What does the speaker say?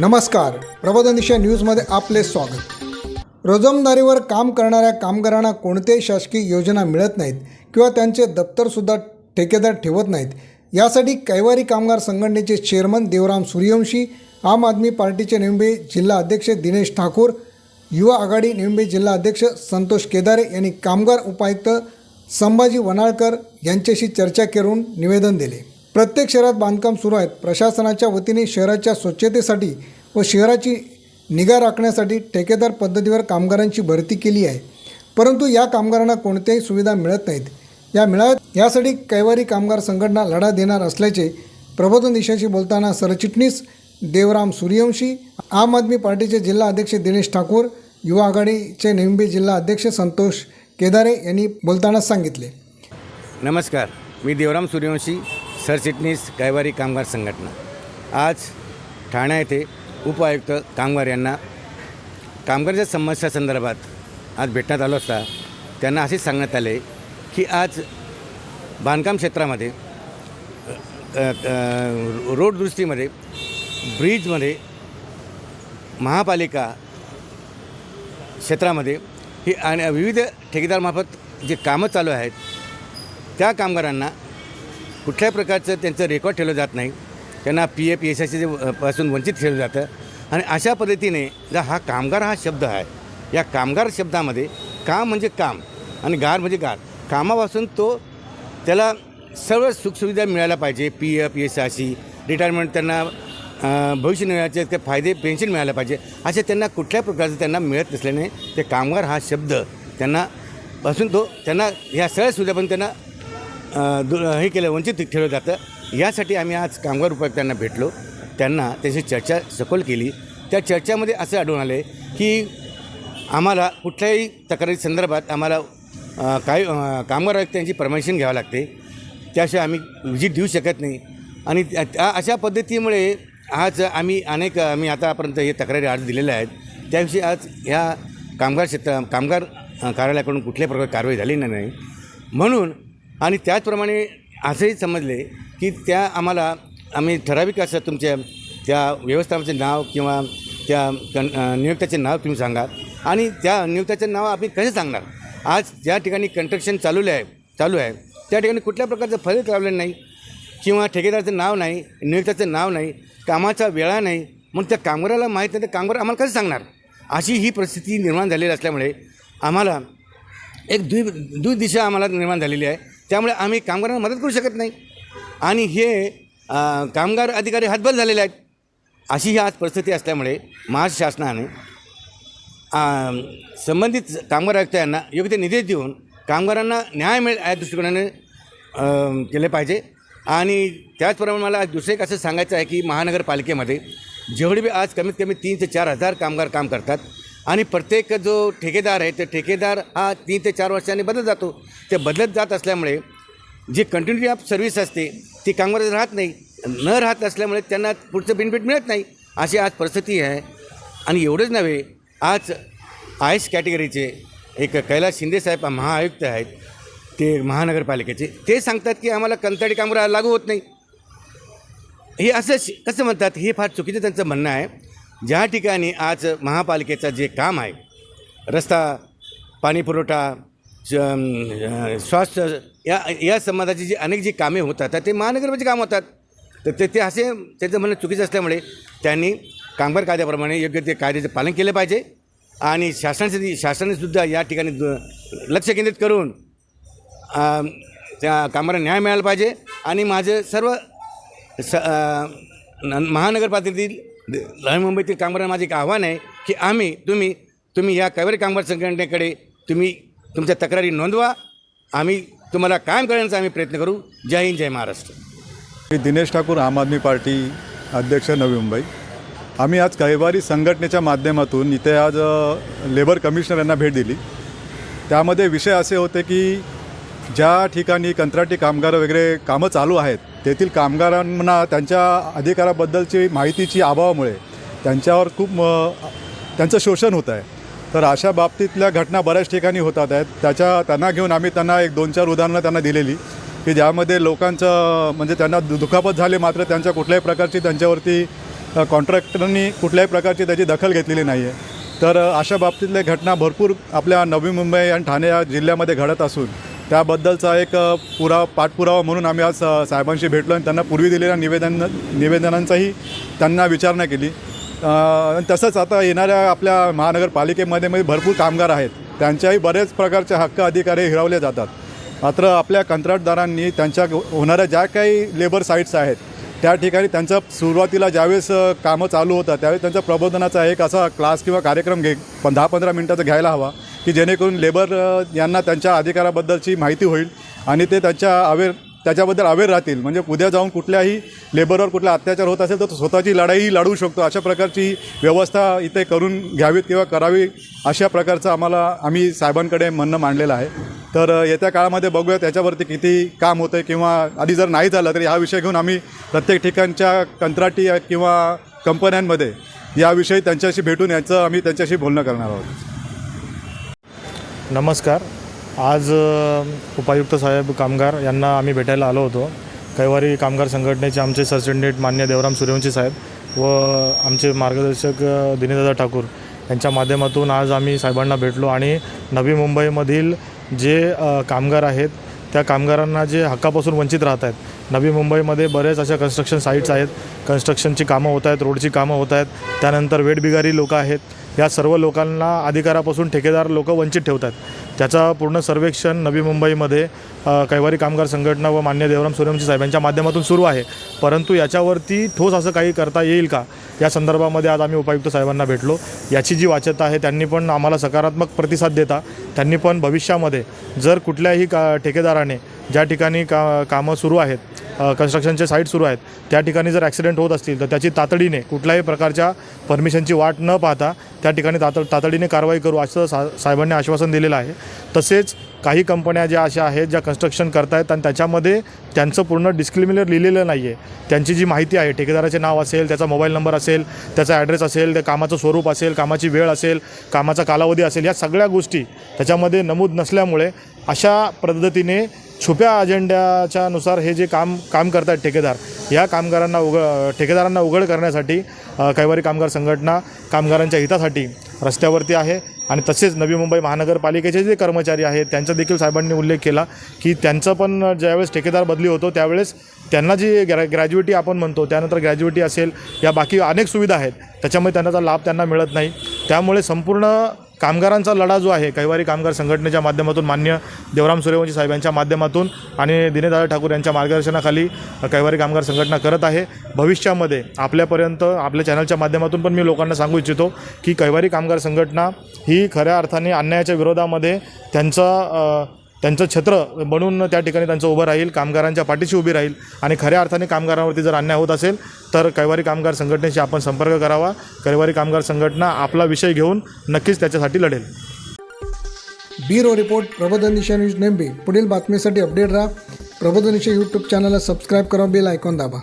नमस्कार. प्रबोधनिशा न्यूजमध्ये आपले स्वागत. रोजमदारीवर काम करणाऱ्या कामगारांना कोणत्याही शासकीय योजना मिळत नाहीत किंवा त्यांचे दप्तरसुद्धा ठेकेदार ठेवत नाहीत यासाठी कैवारी कामगार संघटनेचे चेअरमन देवराम सूर्यवंशी आम आदमी पार्टीचे निंबे जिल्हा अध्यक्ष दिनेश ठाकूर युवा आघाडी निंबे जिल्हा अध्यक्ष संतोष केदारे यांनी कामगार उपायुक्त संभाजी वनाळकर यांच्याशी चर्चा करून निवेदन दिले. प्रत्येक शहरात बांधकाम सुरू आहेत. प्रशासनाच्या वतीने शहराच्या स्वच्छतेसाठी व शहराची निगा राखण्यासाठी ठेकेदार पद्धतीवर कामगारांची भरती केली आहे. परंतु या कामगारांना कोणत्याही सुविधा मिळत नाहीत. या मिळाव्यात यासाठी कैवारी कामगार संघटना लढा देणार असल्याचे प्रबोधन दिशाशी बोलताना सरचिटणीस देवराम सूर्यवंशी आम आदमी पार्टीचे जिल्हा अध्यक्ष दिनेश ठाकूर युवा आघाडीचे निंबे जिल्हा अध्यक्ष संतोष केदारे यांनी बोलताना सांगितले. नमस्कार. मी देवराम सूर्यवंशी सरचिटणीस कैवारी कामगार संघटना. आज ठाणे येथे उपायुक्त कामगार यांना कामगाराच्या समस्या संदर्भात आज भेटण्यात आलो असता त्यांना असे सांगण्यात आले की आज बांधकाम क्षेत्रामध्ये रोड दुरुस्तीमध्ये ब्रिजमध्ये महापालिका क्षेत्रामध्ये ही आणि विविध ठेकेदारमार्फत जे कामं चालू आहेत त्या कामगारांना कुठल्याही प्रकारचं त्यांचं रेकॉर्ड ठेवलं जात नाही. त्यांना पी एफ एस एसपासून वंचित ठेवलं जातं. आणि अशा पद्धतीने जर हा कामगार हा शब्द आहे या कामगार शब्दामध्ये काम म्हणजे काम आणि गार म्हणजे गार. कामापासून तो त्याला सर्व सुखसुविधा मिळायला पाहिजे. P F S I C retirement त्यांना भविष्य निर्णयाचे ते फायदे पेन्शन मिळायला पाहिजे. असे त्यांना कुठल्या प्रकारचं त्यांना मिळत नसल्याने ते कामगार हा शब्द त्यांना पासून तो त्यांना ह्या सगळ्या सुविधा पण त्यांना दु हे केलं वंचित ठेवलं जातं. यासाठी आम्ही आज कामगार उपायुक्तांना भेटलो. त्यांना त्याची चर्चा सखोल केली. त्या चर्चामध्ये असं आढळून आले की आम्हाला कुठल्याही तक्रारी संदर्भात आम्हाला काय कामगार आयुक्तांची परमिशन घ्यावं लागते. त्याशिवाय आम्ही व्हिजिट देऊ शकत नाही. आणि त्या अशा पद्धतीमुळे आज आम्ही अनेक आम्ही आतापर्यंत हे तक्रारी अर्ज दिलेल्या आहेत. त्याविषयी आज ह्या कामगार क्षेत्र कामगार कार्यालयाकडून कुठल्याही प्रकारे कारवाई झाली नाही. म्हणून आणि त्याचप्रमाणे असंही समजले की त्या आम्हाला आम्ही ठराविक असं तुमच्या त्या व्यवस्थापनाचे नाव किंवा त्या कन नियुक्ताचे नाव तुम्ही सांगा आणि त्या नियुक्ताचे नाव आम्ही कसे सांगणार? आज ज्या ठिकाणी कंस्ट्रक्शन चालू आहे चालू आहे त्या ठिकाणी कुठल्या प्रकारचं फलित लावलेलं नाही किंवा ठेकेदाराचं नाव नाही नियुक्ताचं नाव नाही कामाचा वेळा नाही मग त्या कामगाराला माहीत नाही तर कामगार आम्हाला कसं सांगणार? अशी ही परिस्थिती निर्माण झालेली असल्यामुळे आम्हाला एक द्वि द्विदिशा आम्हाला निर्माण झालेली आहे. त्यामुळे आम्ही कामगारांना मदत करू शकत नाही. आणि हे कामगार अधिकारी हातबल झालेले आहेत. अशी ही आज परिस्थिती असल्यामुळे महाराष्ट्र शासनाने संबंधित कामगार आयुक्त यांना योग्य ते निधी देऊन कामगारांना न्याय मिळेल या दृष्टिकोनाने केले पाहिजे. आणि त्याचप्रमाणे मला आज दुसरं एक असं सांगायचं आहे की महानगरपालिकेमध्ये जेवढे बी आज कमीत कमी तीन ते चार हजार कामगार काम करतात आणि प्रत्येक जो ठेकेदार आहे ते ठेकेदार हा तीन ते चार वर्षांनी बदलत जातो. ते बदलत जात असल्यामुळे जी कंटिन्युटी ऑफ सर्व्हिस असते ती कामगार राहत नाही. न राहत असल्यामुळे त्यांना पुढचं बेनिफिट मिळत नाही. अशी आज परिस्थिती आहे. आणि एवढंच नव्हे आज आयस कॅटेगरीचे एक कैलास शिंदेसाहेब महाआयुक्त आहेत ते महानगरपालिकेचे ते सांगतात की आम्हाला कंत्राटी कामगार लागू होत नाही. हे असं श- कसं म्हणतात? हे फार चुकीचं त्यांचं म्हणणं आहे. ज्या ठिकाणी आज महापालिकेचं जे काम आहे रस्ता पाणी पुरवठा स्वास्थ्य या या संबंधाची जी अनेक जी कामे होतात तर ते महानगरमध्ये काम होतात. तर ते ते असे त्याचं म्हणणं चुकीचं असल्यामुळे त्यांनी कामगार कायद्याप्रमाणे योग्य ते कायद्याचं पालन केलं पाहिजे आणि शासनाचे शासनानेसुद्धा या ठिकाणी लक्ष केंद्रित करून त्या कामाला न्याय मिळाला पाहिजे. आणि माझं सर्व स न- महानगरपालिकेतील नवी मुंबईतील कामगारांना माझे एक आव्हान आहे की आम्ही तुम्ही तुम्ही या कैवारी कामगार संघटनेकडे तुम्ही तुमच्या तक्रारी नोंदवा. आम्ही तुम्हाला कायम करण्याचा आम्ही प्रयत्न करू. जय हिंद जय महाराष्ट्र. मी दिनेश ठाकूर आम आदमी पार्टी अध्यक्ष नवी मुंबई. आम्ही आज कैवारी संघटनेच्या माध्यमातून इथे आज लेबर कमिशनर यांना भेट दिली. त्यामध्ये विषय असे होते की ज्या ठिकाणी कंत्राटी कामगार वगैरे कामं चालू आहेत तेथील कामगारांना त्यांच्या अधिकाराबद्दलची माहितीची अभावामुळे त्यांच्यावर खूप त्यांचं शोषण होत आहे. तर अशा बाबतीतल्या घटना बऱ्याच ठिकाणी होतात आहेत. त्याच्या त्यांना घेऊन आम्ही त्यांना एक दोन चार उदाहरणं त्यांना दिलेली की ज्यामध्ये लोकांचं म्हणजे त्यांना दुखापत झाली मात्र त्यांच्या कुठल्याही प्रकारची त्यांच्यावरती कॉन्ट्रॅक्टरनी कुठल्याही प्रकारची त्याची दखल घेतलेली नाही आहे तर अशा बाबतीतल्या घटना भरपूर आपल्या नवी मुंबई आणि ठाणे या जिल्ह्यामध्ये घडत असून त्याबद्दलचा एक पुरा पाठपुरावा म्हणून आम्ही आज साहेबांशी भेटलो आणि त्यांना पूर्वी दिलेल्या निवेदन निवेदनांचाही त्यांना विचारणा केली. आणि तसंच आता येणाऱ्या आपल्या महानगरपालिकेमध्ये म्हणजे भरपूर कामगार आहेत. त्यांच्याही बरेच प्रकारचे हक्क अधिकार हे हिरावले जातात. मात्र आपल्या कंत्राटदारांनी त्यांच्या होणाऱ्या ज्या काही लेबर साईट्स आहेत त्या ठिकाणी त्यांचं सुरुवातीला ज्यावेळेस कामं चालू होतं त्यावेळेस त्यांचा प्रबोधनाचा एक असा क्लास किंवा कार्यक्रम घे पण दहा पंधरा मिनटाचा घ्यायला हवा. की जेणेकरून लेबर यांना त्यांच्या अधिकाराबद्दलची माहिती होईल आणि ते त्यांच्या अवेअर त्याच्याबद्दल अवेअर राहतील. म्हणजे उद्या जाऊन कुठल्याही लेबरवर कुठला अत्याचार होत असेल तर तो स्वतःची लढाईही लढवू शकतो. अशा प्रकारची व्यवस्था इथे करून घ्यावीत किंवा करावी अशा प्रकारचं आम्हाला आम्ही साहेबांकडे म्हणणं मांडलेलं आहे. तर येत्या काळामध्ये बघूया त्याच्यावरती किती काम होतं किंवा आधी जर नाही झालं तर हा विषय घेऊन आम्ही प्रत्येक ठिकाणच्या कंत्राटी किंवा कंपन्यांमध्ये याविषयी त्यांच्याशी भेटून याचं आम्ही त्यांच्याशी बोलणं करणार आहोत. नमस्कार. आज उपायुक्त साहेब कामगार यांना आम्ही भेटायला आलो होतो. कैवारी कामगार संघटनेचे आमचे सरचिटणीस मान्य देवराम सूर्यवंशी साहेब व आमचे मार्गदर्शक दिनेदादा ठाकूर यांच्या माध्यमातून आज आम्ही साहेबांना भेटलो आणि नवी मुंबईमधील जे कामगार आहेत त्या कामगारांना जे हक्कापासून वंचित राहत आहेत नवी मुंबईमध्ये बरेच अशा कन्स्ट्रक्शन साईट्स आहेत. कन्स्ट्रक्शनची कामं होत आहेत रोडची कामं होत आहेत. त्यानंतर वेठबिगारी लोक आहेत. या सर्व लोकांना अधिकारापासून ठेकेदार लोक वंचित ठेवतात. त्याचा पूर्ण सर्वेक्षण नवी मुंबईमध्ये कैवारी कामगार संघटना व मान्य देवराम सूर्यवंशी साहेबांच्या माध्यमातून सुरू आहे. परंतु याच्यावरती ठोस असं काही करता येईल का? या संदर्भामध्ये आज आम्ही उपायुक्त साहेबांना भेटलो. याची जी वाचता आहे त्यांनी पण आम्हाला सकारात्मक प्रतिसाद देता. त्यांनी पण भविष्यामध्ये जर कुठल्याही का ठेकेदाराने ज्या ठिकाणी का कामं सुरू आहेत कन्स्ट्रक्शनचे साईट सुरू आहेत. त्या ठिकाणी जर ॲक्सिडेंट होत असतील तर त्याची तातडीने कुठल्याही प्रकारच्या परमिशनची वाट न पाहता त्या ठिकाणी तातड तातडीने कारवाई करू असं सा साहेबांनी आश्वासन दिलेलं आहे. तसेच काही कंपन्या ज्या अशा आहेत ज्या कन्स्ट्रक्शन करतायत आणि त्याच्यामध्ये त्यांचं पूर्ण डिस्क्लिमिनर लिहिलेलं नाही आहे त्यांची जी माहिती आहे ठेकेदाराचे नाव असेल त्याचा मोबाईल नंबर असेल त्याचा ॲड्रेस असेल त्या कामाचं स्वरूप असेल कामाची वेळ असेल कामाचा कालावधी असेल या सगळ्या गोष्टी त्याच्यामध्ये नमूद नसल्यामुळे अशा पद्धतीने छुप्या अजेंड्याच्या नुसार हे जे काम काम करतात ठेकेदार या कामगारांना उघ ठेकेदारांना उघड करण्यासाठी कैवारी कामगार संघटना कामगारांच्या हितासाठी रस्त्यावरती आहे आणि तसेच नवी मुंबई महानगरपालिकेचे जे कर्मचारी आहेत त्यांचा देखील साहेबांनी उल्लेख केला की त्यांचं पण ज्यावेळेस ठेकेदार बदली होतो त्यावेळेस त्यांना जी ग्रॅ ग्रॅज्युएटी आपण म्हणतो त्यानंतर ग्रॅज्युएटी असेल या बाकी अनेक सुविधा आहेत त्याच्यामुळे त्यांना लाभ त्यांना मिळत नाही. त्यामुळे संपूर्ण कामगारांचा लढा जो आहे कैवारी कामगार संघटनेच्या माध्यमातून मान्य देवराम सूर्यवंशी साहेबांच्या माध्यमातून आणि दिनेदादा ठाकूर यांच्या मार्गदर्शनाखाली कैवारी कामगार संघटना करत आहे. भविष्यामध्ये आपल्यापर्यंत आपल्या चॅनलच्या माध्यमातून पण मी लोकांना सांगू इच्छितो की कैवारी कामगार संघटना ही खऱ्या अर्थाने अन्यायाच्या विरोधामध्ये त्यांचा त्यांचं छत्र बनून त्या ठिकाणी त्यांचं उभं राहील कामगारांच्या पाठीशी उभी राहील आणि खऱ्या अर्थाने कामगारांवरती जर अन्याय होत असेल तर कैवारी कामगार संघटनेशी आपण संपर्क करावा. कैवारी कामगार संघटना आपला विषय घेऊन नक्कीच त्याच्यासाठी लढेल. ब्युरो रिपोर्ट प्रबोधन दिशा न्यूज नेमबी. पुढील बातमीसाठी अपडेट राहा. प्रबोधन दिशा यूट्यूब चॅनलला सबस्क्राईब करा बेल आयकॉन दाबा.